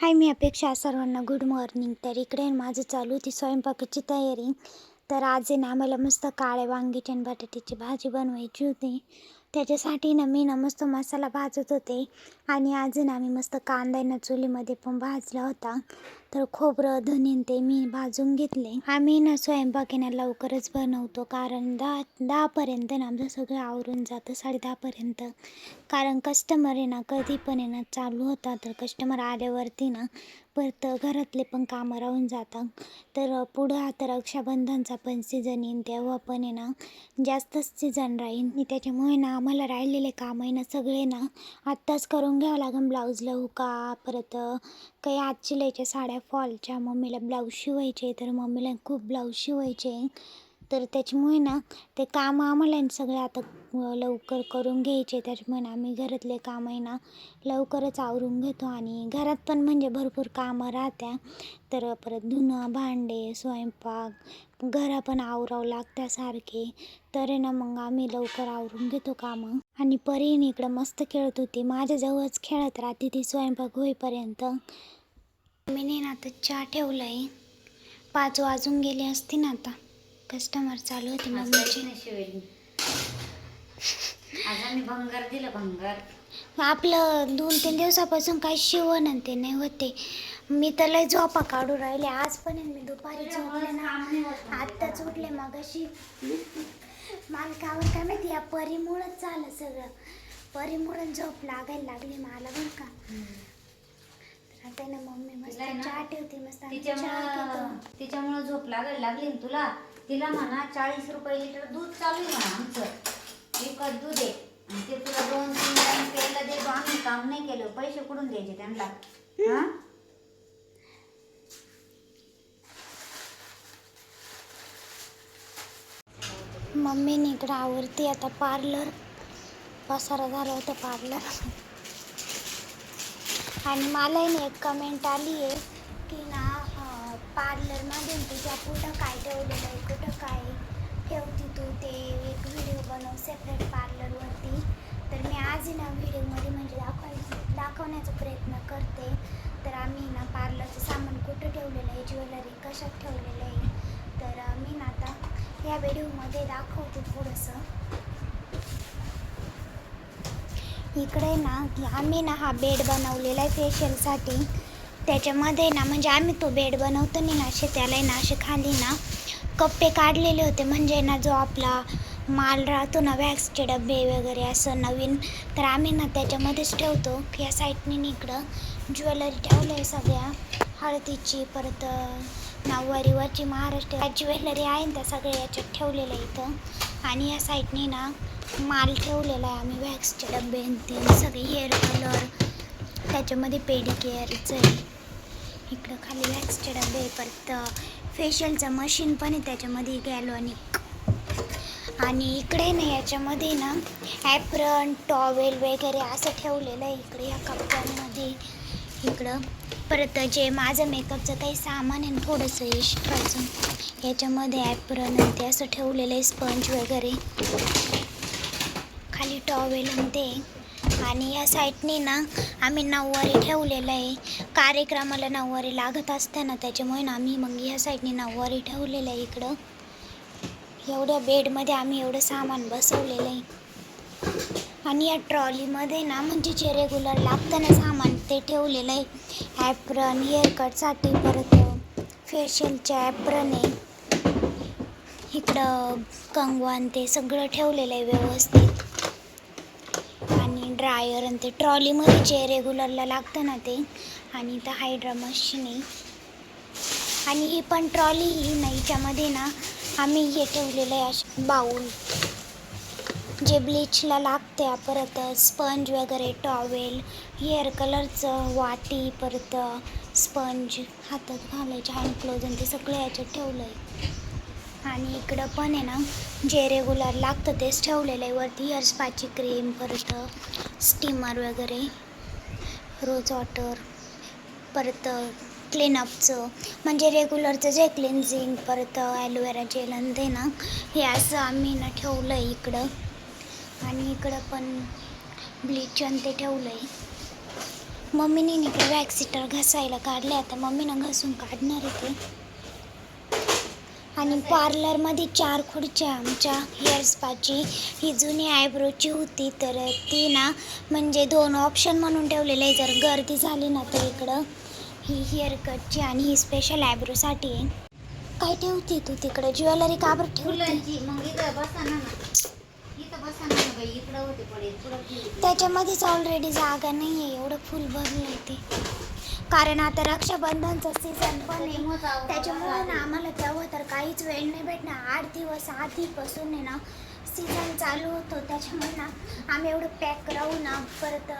हाय मी अपेक्षा सर्वांना good morning तर इकडे माझं चालू होती स्वयंपाकाची तयारी. तर आज आहे ना आम्हाला मस्त काळ्या वांगीची आणि बटाट्याची भाजी बनवायची होती. त्याच्यासाठी ना मी ना मस्त मसाला भाजत होते. आणि अजून ना आम्ही मस्त कांदा ना चुलीमध्ये पण भाजला होता. तर खोबरं धनीन ते मी भाजून घेतले. आम्ही ना स्वयंपाक आहे लवकरच बनवतो. कारण दहा दहापर्यंत ना आमचं सगळं आवरून जातं साडेदहापर्यंत. कारण कस्टमर आहे ना कधी पण आहे ना चालू होता तर कस्टमर आल्यावरती ना परत घरातले पण कामं राहून जातात. तर पुढं आता रक्षाबंधनचा पण सीझन येईन तेव्हा पण आहे ना जास्तच सीझन राहील त्याच्यामुळे ना आम्हाला राहिलेले काम आहे ना सगळे ना आत्ताच करून घ्यावं लागेल ब्लाऊजला हुका परत काही आज शिलाईच्या साड्या फॉलच्या मम्मीला ब्लाऊज शिवायचे तर मम्मीला खूप ब्लाऊज शिवायचे. तर त्याच्यामुळे ना ते काम आम्हाला सगळं आता लवकर करून घ्यायचे. त्याच्यामुळे आम्ही घरातले काम आहे ना लवकरच आवरून घेतो. आणि घरात पण म्हणजे भरपूर कामं राहत्या. तर परत धुणं भांडे स्वयंपाक घरा पण आवरावं लागत्या सारखे तर ना मग आम्ही लवकर आवरून घेतो कामं. आणि परीने इकडं मस्त खेळत होती. माझ्याजवळच खेळत राहते ती स्वयंपाक होईपर्यंत. मी ना आता चहा ठेवला आहे पाच वाजून गेले असते ना आता. कस्टमर चालू होते मम्मीचे. आज आम्ही भंगार दिलं भंगार. आपलं दोन तीन दिवसापासून काही शिवण आणि ते नाही होते मी तर लय झोपा काढू राहिले. आज पण आहे मी दुपारी झोपले ना. आत्ताच उठले मग अशी मालकावर काय माहिती या परीमुळंच झालं सगळं. परीमुळं झोप लागायला लागली मला बरं का. तर आता आहे ना मम्मी मस्त तिला ना- चहा ठेवते मस्त आम्ही चहा तिच्यामुळं घेतो. तिच्यामुळं झोप लागायला लागली ना तुला. तिला म्हणा चाळीस रुपये लिटर दूध चालू आहे म्हणा आमचं. विकत दूध आहे आणि ते तुला दोन तीन टाइम केलं देतो आम्ही काम नाही केलं. पैसे कुठून द्यायचे त्यांना? हा? मम्मीने इकडं आवडते आता पार्लर पसारा झाला होता पार्लर आणि मला एक कमेंट आली आहे की ना पार्लरमध्ये तुझ्या कुठं काय ठेवलेलं आहे कुठं काय ठेवती तू. ते एक व्हिडिओ बनव सेपरेट पार्लरवरती तर मी आज ना व्हिडिओमध्ये म्हणजे दाखवाय दाखवण्याचा प्रयत्न करते. तर आम्ही ना पार्लरचं सामान कुठं ठेवलेलं आहे ज्वेलरी कशात ठेवलेलं आहे. तर मी ना आता ह्या व्हिडिओमध्ये दाखवते थोडंसं. इकडे ना आम्ही ना हा बेड बनवलेला आहे फेशियलसाठी त्याच्यामध्ये ना म्हणजे आम्ही तो बेड बनवतो नाही ना असे त्याला ना असे खाली ना कप्पे काढलेले होते. म्हणजे ना जो आपला माल राहतो ना वॅक्सचे डबे वगैरे असं नवीन तर आम्ही ना त्याच्यामध्येच ठेवतो. या साईडने इकडं ज्वेलरी ठेवलं आहे सगळ्या. हळदीची परत नऊवारीवरची महाराष्ट्र ज्वेलरी आहे ना त्या सगळ्या याच्यात ठेवलेलं आहे इथं. आणि या साईडने ना माल ठेवलेला आहे आम्ही वॅक्सचे डबे ते सगळे हेअर कलर. त्याच्यामध्ये पेडिकेअरचं आहे. इकडं खाली वॅक्सचे डबे परत फेशियलचं मशीन पण आहे त्याच्यामध्ये गॅलॉनिक आणि इकडे ना याच्यामध्ये ना ॲप्रन टॉवेल वगैरे असं ठेवलेलं आहे इकडे या कपड्यांमध्ये. इकडं. परत जे माझं मेकअपचं काही सामान आहे ना थोडंसं एक्स्ट्राचं याच्यामध्ये ॲप्रन ते असं ठेवलेलं आहे स्पंज वगैरे. खाली टॉवेल आणि ते. आणि या साईडने ना आम्ही नऊवारी ठेवलेलं आहे. कार्यक्रमाला नऊवारी लागत असते ना त्याच्यामुळे ना आम्ही मग या साईडने नऊवारी ठेवलेलं आहे इकडं. एवढ्या बेडमध्ये आम्ही एवढं सामान बसवलेलं आहे. आणि या ट्रॉलीमध्ये ना म्हणजे जे रेग्युलर लागतं ना सामान ते ठेवलेलं आहे. ॲप्रन हेअरकटसाठी परत फेशियलच्या ॲप्रन आहे. इकडं कंगवान ते सगळं ठेवलेलं आहे व्यवस्थित. ड्रायर आणि ते ट्रॉलीमध्ये जे रेग्युलरला लागतं ना ते आणि इथं हायड्रा मशीन आहे. आणि ही पण ट्रॉली ही ना हिच्यामध्ये ना आम्ही हे ठेवलेलं आहे असे बाऊल. जे ब्लीचला लागते परत स्पंज वगैरे टॉवेल हेअर कलरचं वाटी परत स्पंज हातात घालायचे हँड क्लोज आणि ते सगळं याच्यात ठेवलं आहे आणि इकडं पण आहे ना जे रेग्युलर लागतं तेच ठेवलेलं आहे. वरती हेअर स्पाची क्रीम परत स्टीमर वगैरे रोज वॉटर परत क्लीनअपचं म्हणजे रेग्युलरचं जे क्लिन्झिंग परत ॲलोवेरा जेल आणि ते ना हे असं आम्ही ना ठेवलं आहे इकडं. आणि इकडं पण ब्लीच आणि ते ठेवलं आहे मम्मीने इकडे वॅक्सिटर घासायला घसायला काढले आता मम्मीनं घसून काढणार आहे ते. आणि पार्लरमध्ये चार खुर्च्या आमच्या हेअर स्पाची. ही जुनी आयब्रोची होती तर ती ना म्हणजे दोन ऑप्शन म्हणून ठेवलेले आहे. जर गर्दी झाली ना तर इकडं ही हेअर कटची आणि ही स्पेशल आयब्रोसाठी आहे. काय ठेवते तू तिकडं? ज्वेलरी का बरं ठेवते? फुलांची. मग इथं ना. त्याच्यामध्येच ऑलरेडी जागा नाही आहे एवढं फुल भरलं ते. कारण आता रक्षाबंधनचं सीझन पण आहे. त्याच्यामुळे ना आम्हाला तेव्हा तर काहीच वेळ नाही भेटणार. आठ दिवस आधीपासून आहे ना सीझन चालू होतो. त्याच्यामुळे ना आम्ही एवढं पॅक राहू ना. परत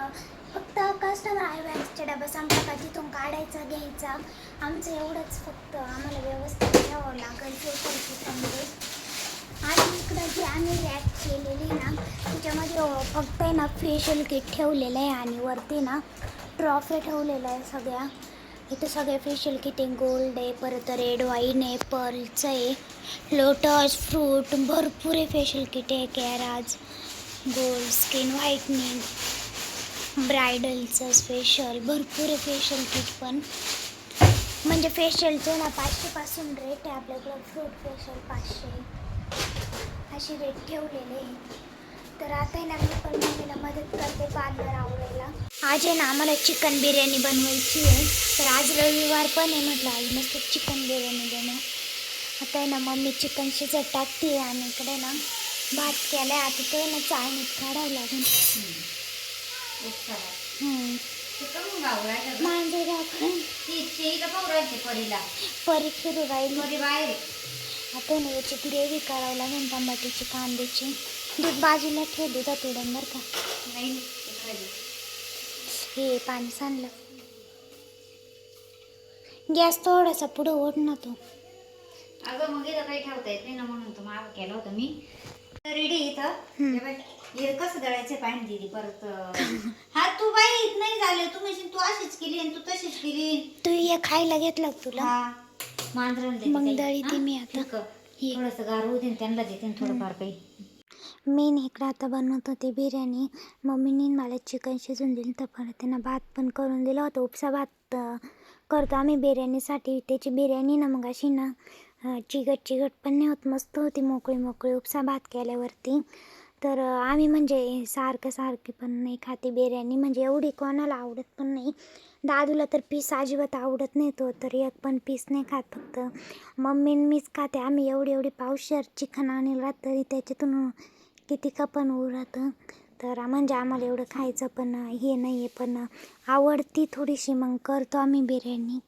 फक्त कस्टमर आहे वॅक्सच्या डबा संपला का तिथून काढायचा घ्यायचा. आमचं एवढंच फक्त आम्हाला व्यवस्थित ठेवावं लागेल टोटल आणि इकडं जी आम्ही रॅक केलेली ना त्याच्यामध्ये फक्त आहे ना फेशियल किट ठेवलेलं आहे आणि वरती ना ट्रॉफी ठेवलेलं आहे सगळ्या. इथं सगळे फेशियल किट आहे गोल्ड आहे परत रेड वाईन आहे पर्लचं आहे लोटस फ्रूट भरपूर आहे फेशियल किट आहे कॅराज गोल्ड स्किन व्हाईटनिंग ब्रायडलचं स्पेशल भरपूर आहे फेशियल किट पण. म्हणजे फेशियलचं ना पाचशेपासून रेट आहे आपल्याकडं फ्रूट फेशियल पाचशे. अशी रेट ठेवलेले आहे. तर आता आहे ना मी पण मम्मीला मदत करते पार्लर आवडायला आज आहे ना आम्हाला चिकन बिर्याणी बनवायची आहे. तर आज रविवार पण आहे म्हटलं आज मस्त चिकन बिर्याणी बनव. आता आहे ना मम्मी चिकन शिजत टाकते आणि इकडे ना भात केलाय. आता तो आहे ना चाळणीत काढावं लागेल. उपसाला. हम्म. परी फिरू राहील. आता ना याची ग्रेव्ही करावं लागेल टमाट्याची कांद्याची. दूध बाजूला ठेव दुधात उडून बरं का नाही. हे पाणी सांडलं गॅस थोडासा पुढं ओढ ना तू अगं मग इथं काही ठेवता येत नाही ना म्हणून तर मागं केलं होतं मी रेडी इथं. हे बाई, हे कसं दळायचं पाणी दिली परत हा तू बाई नाही झाले तू म्हणशील तू अशीच केली आणि तू तशीच केली तू हे खायला घेतलं का तुला हा मांजरण देते मग काही. दळीते हा? मी आता. ठीक आहे. हे. थोडंसं गार त्यांना देते थोडंफार काही मी इकडं आता बनवत होते बिर्याणी. मम्मीने मला चिकन शिजून दिलं तर परत त्यांना भात पण करून दिला होता. उपसा भात करतो आम्ही बिर्याणीसाठी. त्याची बिर्याणी ना मग अशी ना चिकट चिकट पण नाही होत. मस्त होती मोकळी मोकळी उपसा भात केल्यावरती. तर आम्ही म्हणजे सारखं सारखी पण नाही खाते बिर्याणी. म्हणजे एवढी कोणाला आवडत पण नाही. दादूला तर पीस अजिबात आवडत नाही तो. तर एक पण पीस नाही खात फक्त. मम्मीन मीच खाते. आम्ही एवढी एवढी पावशर चिकन आणलं तरी त्याच्यातून किती का पण उरतं तर म्हणजे आम्हाला एवढं खायचं पण हे नाही आहे पण आवडती थोडीशी मग करतो आम्ही बिर्याणी.